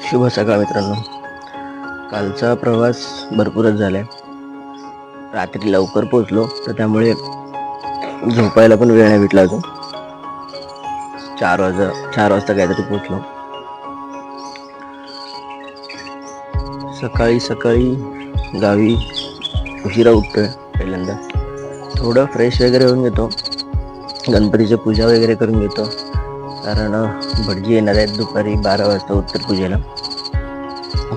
शुभ सकाळ मित्रांनो. कालचा प्रवास भरपूरच झालाय. रात्री लवकर पोचलो तर त्यामुळे झोपायला पण वेळ नाही भेटला अजून. चार वाजता चार वाजता काहीतरी पोचलो सकाळी सकाळी गावी उशिरा उठतोय पहिल्यांदा. थोडं फ्रेश वगैरे होऊन घेतो. गणपतीची पूजा वगैरे करून घेतो. कारण भटजी येणार आहेत दुपारी बारा वाजता उत्तर पूजेला.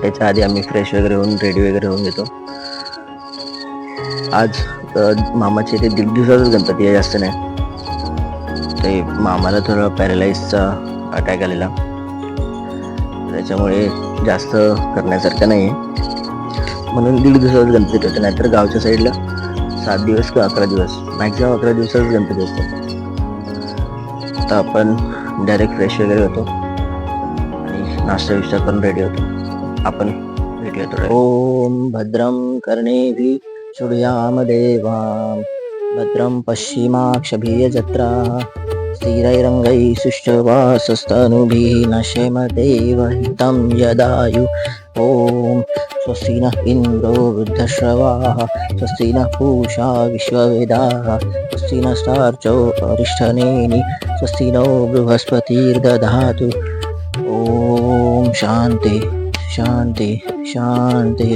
त्याच्या आधी आम्ही फ्रेश वगैरे होऊन रेडी वगैरे होऊन घेतो आज मामाचे ते दीड दिवसाचाच गणपती आहे जास्त नाही. ते मामाला थोडं पॅरालाइजचा अटॅक आलेला. त्याच्यामुळे जास्त करण्यासारखं नाही आहे म्हणून दीड दिवसाचाच गणपती होते नाहीतर गावच्या साईडला सात दिवस किंवा अकरा दिवस. मॅक्झिमम अकरा दिवसाचाच गणपती असतो. आता आपण डायरेक्ट फ्रेश वगैरे होतो. आणि नाश्ता विष्टा पण रेडी होतो. आपण भेटूया थोडं ओम भद्रम कर्णेभि शृणुयाम देवा भद्रम पश्चिमाक्षभीय जत्रा स्थिरैरङ्गैः सुष्ठवासस्तनुभिः नशेम देवहितं यदायु. ॐ स्वस्ति नः इन्द्रो वृद्धश्रवाः स्वस्ति नः पूषा विश्ववेदाः स्वस्ति नस्तार्चो अरिष्ठनेनि स्वस्ति नो बृहस्पतिर्दधातु। ॐ शान्ति शान्ति शान्ति।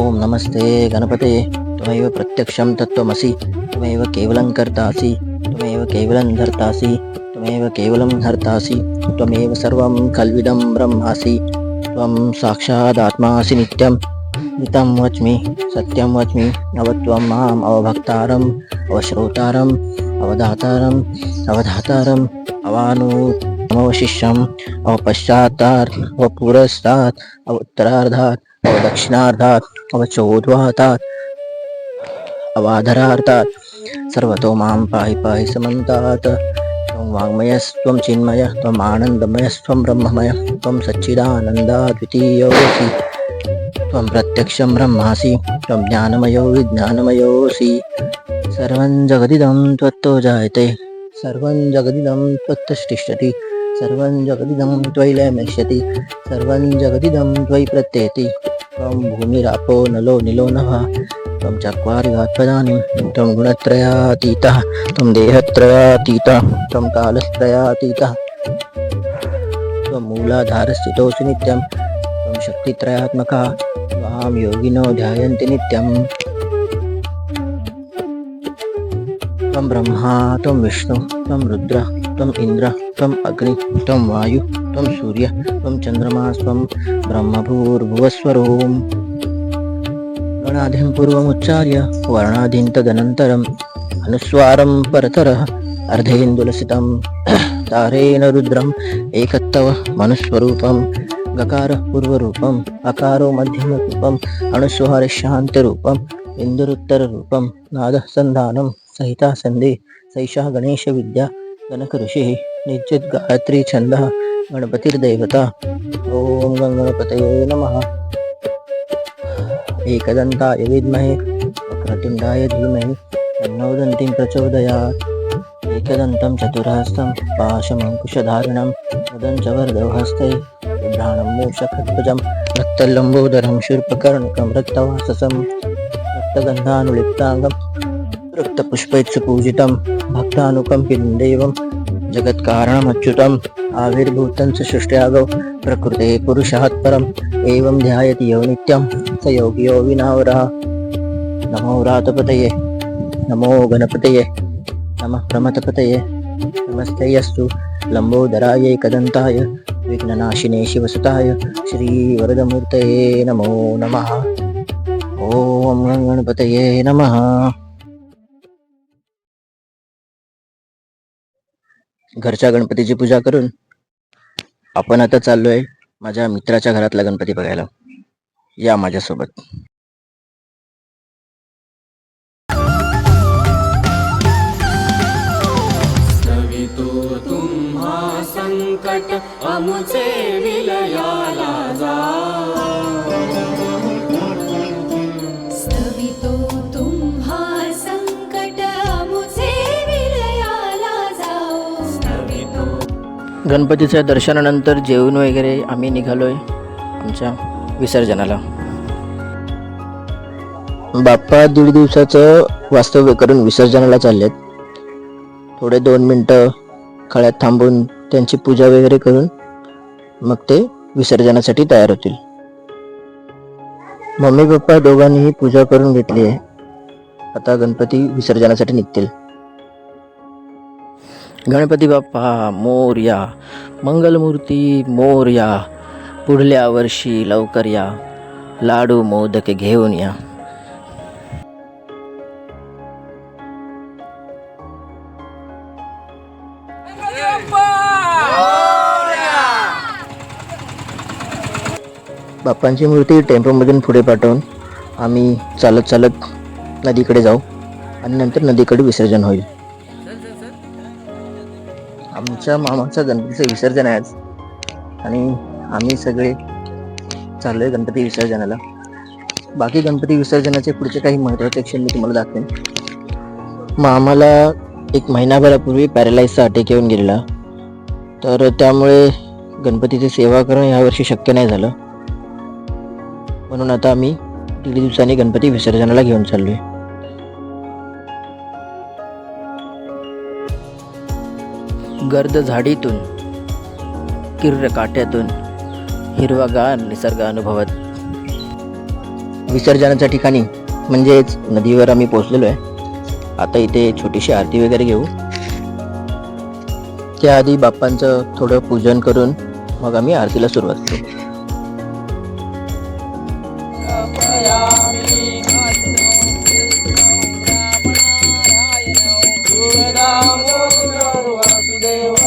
ॐ नमस्ते गणपते त्वमेव प्रत्यक्षं तत्त्वमसि त्वमेव केवलं कर्तासि त्वमेव केवलं धर्तासि त्वमेव केवलं हर्तासि त्वमेव सर्वं खल्विदं ब्रह्मासि। त्वं साक्षादात्मासि नित्यं नितं वच्मि सत्यं वच्मि अवत्वं माम् अवभक्तारम् अवश्रोतारम् अवधातारम् अवधातारम् अवानूत् अवपश्चात्तात् अवपुरस्तात् अवोत्तरार्धात् अवदक्षिणार्धात् अवचोद्वातात् अवाधरार्थात् सर्वतो मां पाहि पाहि समन्तात्। त्वं वाङ्मयस्त्वं चिन्मय त्वम् आनन्दमयस्त्वं ब्रह्ममय त्वं सच्चिदानन्दाद्वितीयोऽसि। त्वं प्रत्यक्षं ब्रह्मासि त्वं ज्ञानमयो विज्ञानमयोऽसि। सर्वं जगदिदं त्वत्तो जायते सर्वं जगदिदं त्वत्तष्टिष्ठति सर्वं जगदिदं त्वयि लयमिष्यति सर्वं जगदिदं त्वयि प्रत्येति। त्वं भूमिरापो नलो निलो नभः त्वं चत्वारि वात्पदानि त्वं गुणत्रयातीतः त्वं देहत्रयातीतः त्वं कालत्रयातीतः। त्वं मूलाधारस्थितोऽसि नित्यं त्वं शक्तित्रयात्मकः त्वां योगिनो ध्यायन्ति नित्यम्। त्वं ब्रह्मा त्वं विष्णु त्वं रुद्र त्वम् इन्द्र त्वम् अग्नि त्वं वायु त्वं सूर्य त्वं चन्द्रमा त्वं ब्रह्मभूर्भुवस्वरोम्। गणाधिं पूर्वमुच्चार्य वर्णाधिं तदनन्तरम् अनुस्वारं परतरः अर्धेन्दुलसितं तारेण रुद्रम् एकत्तव मनुस्वरूपं गकार पूर्वरूपम् अकारो मध्यमरूपम् अनुस्वारे शान्तरूपम् इन्दुरुत्तररूपं नादः सन्धानं सहिता सन्धि सैषा गणेशविद्या गणकऋषिः निश्चित् गायत्री छन्दः गणपतिर्देवता ॐ गणपतये नमः एकदन्ता विद्महे वक्रतुण्डाय धीमहि तन्नो दन्तिं प्रचोदयात् एकदन्तं चतुरहस्तं पाशमङ्कुशधारिणं मुदं च वरदौ हस्ते बिभ्राणं मूषकध्वजं रक्तलम्बोदरं शूर्पकर्णकं रक्तवाससं रक्तगन्धानुलिप्ताङ्गं रक्तपुष्पैः पूजितं भक्तानुकम्पितं देवं जगत्कारणमच्युतम् आविर्भूतं च सृष्ट्यागौ। प्रकृते पुरुषात् परम्। एवं ध्यायति यो नित्यं स योगियो विनावरः। नमो व्रातपतये नमो गणपतये। नमः प्रमथपतये नमस्ते लम्बोदरायै कदन्ताय विघ्ननाशिने शिवसुताय। श्रीवरदमूर्तये नमो नमः। ॐ गणपतये नमः। घरच्या गणपतीची पूजा करून आपण आता चाललोय माझ्या मित्राच्या घरातला गणपती बघायला. या माझ्यासोबत. संकट अमुचे गणपतीच्या दर्शनानंतर जेवण वगैरे आम्ही निघालो आहे आमच्या विसर्जनाला. बाप्पा दीड दिवसाचं वास्तव्य करून विसर्जनाला चाललेत. थोडे दोन मिनटं खळ्यात थांबून त्यांची पूजा वगैरे करून मग ते विसर्जनासाठी तयार होतील. मम्मी पप्पा दोघांनीही पूजा करून घेतली आहे. आता गणपती विसर्जनासाठी निघतील. गणपती बाप्पा मोरया मंगलमूर्ती मोरया पुढल्या वर्षी लवकर या. लाडू मोदक घेऊन या. बाप्पांची मूर्ती टेम्पोमधून पुढे पाठवून आम्ही चालत चालत नदीकडे जाऊ आणि नंतर नदीकडे विसर्जन होईल. आमच्या मामाचं गणपतीचं विसर्जन आहे आज. आणि आम्ही सगळे चाललोय गणपती विसर्जनाला. बाकी गणपती विसर्जनाचे पुढचे काही महत्त्वाचे क्षण मी तुम्हाला दाखवेन. मामाला एक महिनाभरापूर्वी पॅरालाइजचा अटॅक येऊन गेलेला. तर त्यामुळे गणपतीची सेवा करणं यावर्षी शक्य नाही झालं. म्हणून आता आम्ही दीड दिवसांनी गणपती विसर्जनाला घेऊन चाललोय. गर्द झाडीतून किर्र काट्यातून हिरवागार निसर्ग अनुभवत विसर्जनाच्या ठिकाणी म्हणजेच नदीवर आम्ही पोहोचलेलो आहे आता इथे छोटीशी आरती वगैरे घेऊ त्याआधी बाप्पांचं थोडं पूजन करून मग आम्ही आरतीला सुरुवात करू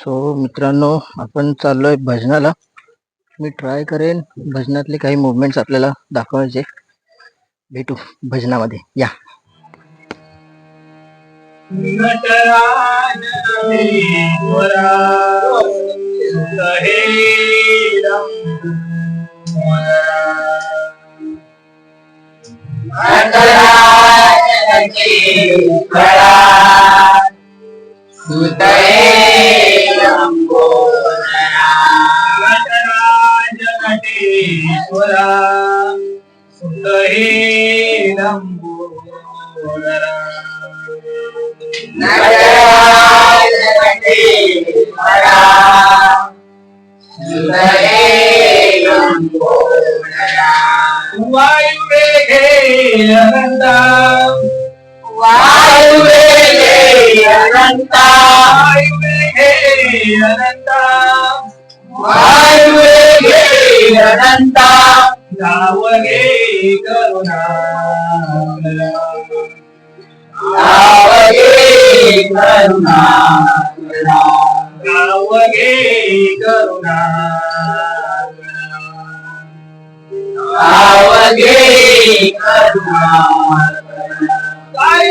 सो मित्रांनो आपण चाललोय भजनाला. मी ट्राय करेन भजनातले काही मुवमेंट्स आपल्याला दाखवायचे. भेटू भजनामध्ये. या. सुतये Why you अनंता गावगे करुणा. गावगे करुणा. गावगे करुणा. गावगे करुणा. काय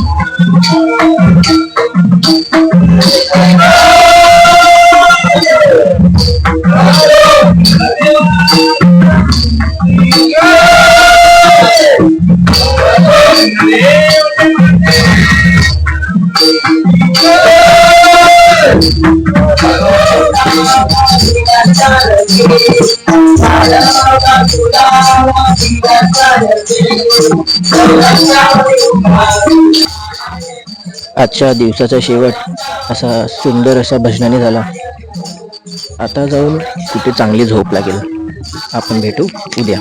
आजच्या दिवसाचा शेवट असा सुंदर असा भजनाने झाला. आता जाऊन कुठे चांगली झोप लागेल. आपण भेटू उद्या.